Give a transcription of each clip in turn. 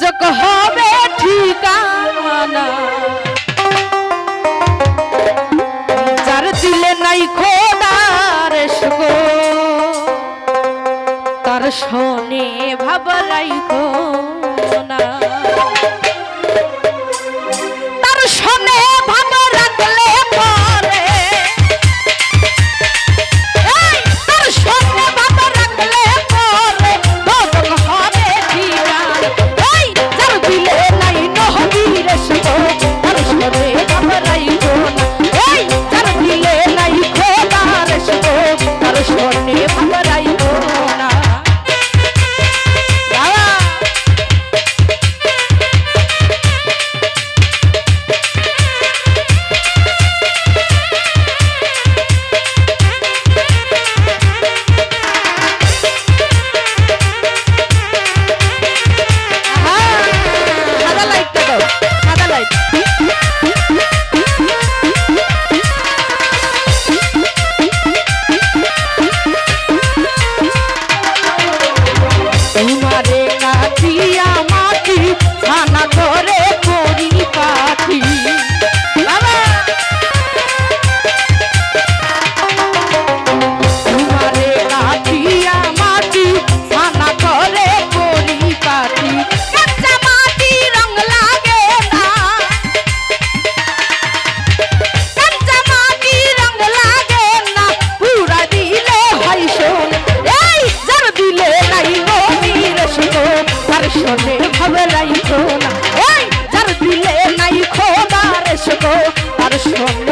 যোগ হবে ঠিকানা। যার দিলে নাই খো শোনে ভাবলাই কো রাইখো না এই যার দিলে নাই খোদা রেশো তার সঙ্গে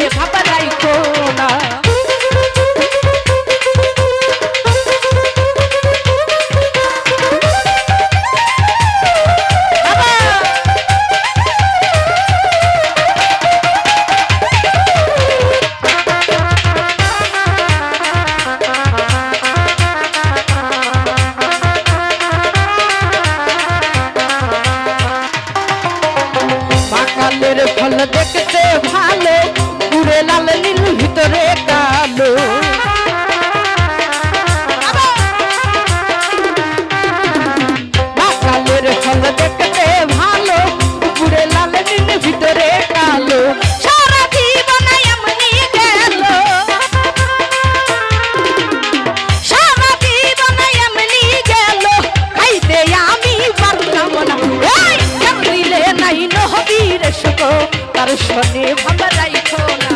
देखते भालो पूरे लाल नील भितरे का। তার শনি ভালো রাইখো না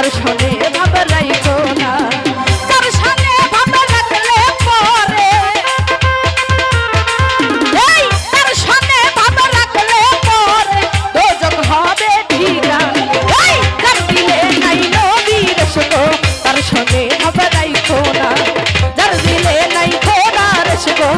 তার সনে বাবা রাইখো না। তার সনে বাবা রাখলে পরে। এই, তার সনে বাবা রাখলে পরে। দোজক হবে ঠিকা। এই, তার দিলে নাই নবীর সত তার সনে বাবা রাইখো না। যার দিলে নাই খোনা রসগো